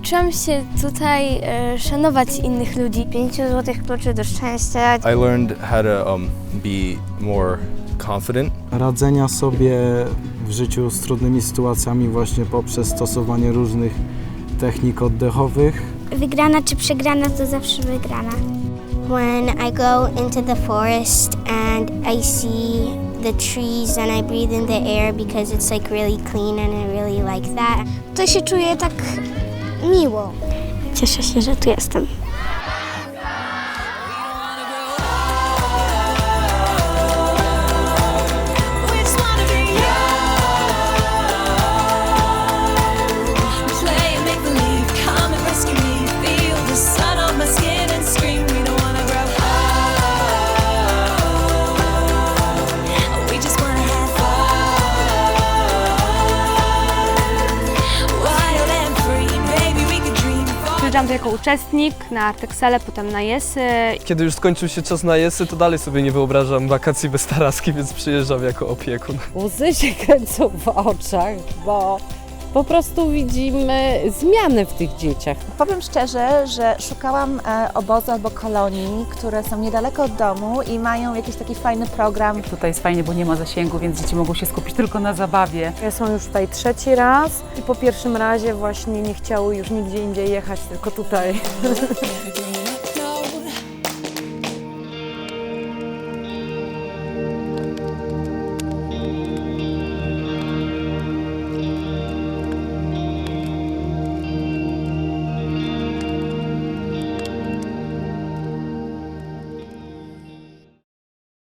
Nauczyłam się tutaj e, szanować innych ludzi. 5 złotych kluczy do szczęścia. I learned how to um, be more confident. radzenia sobie w życiu z trudnymi sytuacjami właśnie poprzez stosowanie różnych technik oddechowych. Wygrana czy przegrana to zawsze wygrana. When I go into the forest and I see the trees and I breathe in the air because it's like really clean and I really like that. To się czuję tak miło. Cieszę się, że tu jestem. Przyjeżdżam tu jako uczestnik na Arteksele, potem na Jesy. Kiedy już skończył się czas na jesy, to dalej sobie nie wyobrażam wakacji bez taraski, więc przyjeżdżam jako opiekun. Łzy się kręcą w oczach, bo po prostu widzimy zmiany w tych dzieciach. Powiem szczerze, że szukałam e, obozu albo kolonii, które są niedaleko od domu i mają jakiś taki fajny program. Tutaj jest fajnie, bo nie ma zasięgu, więc dzieci mogą się skupić tylko na zabawie. Ja są już tutaj trzeci raz i po pierwszym razie właśnie nie chciały już nigdzie indziej jechać, tylko tutaj.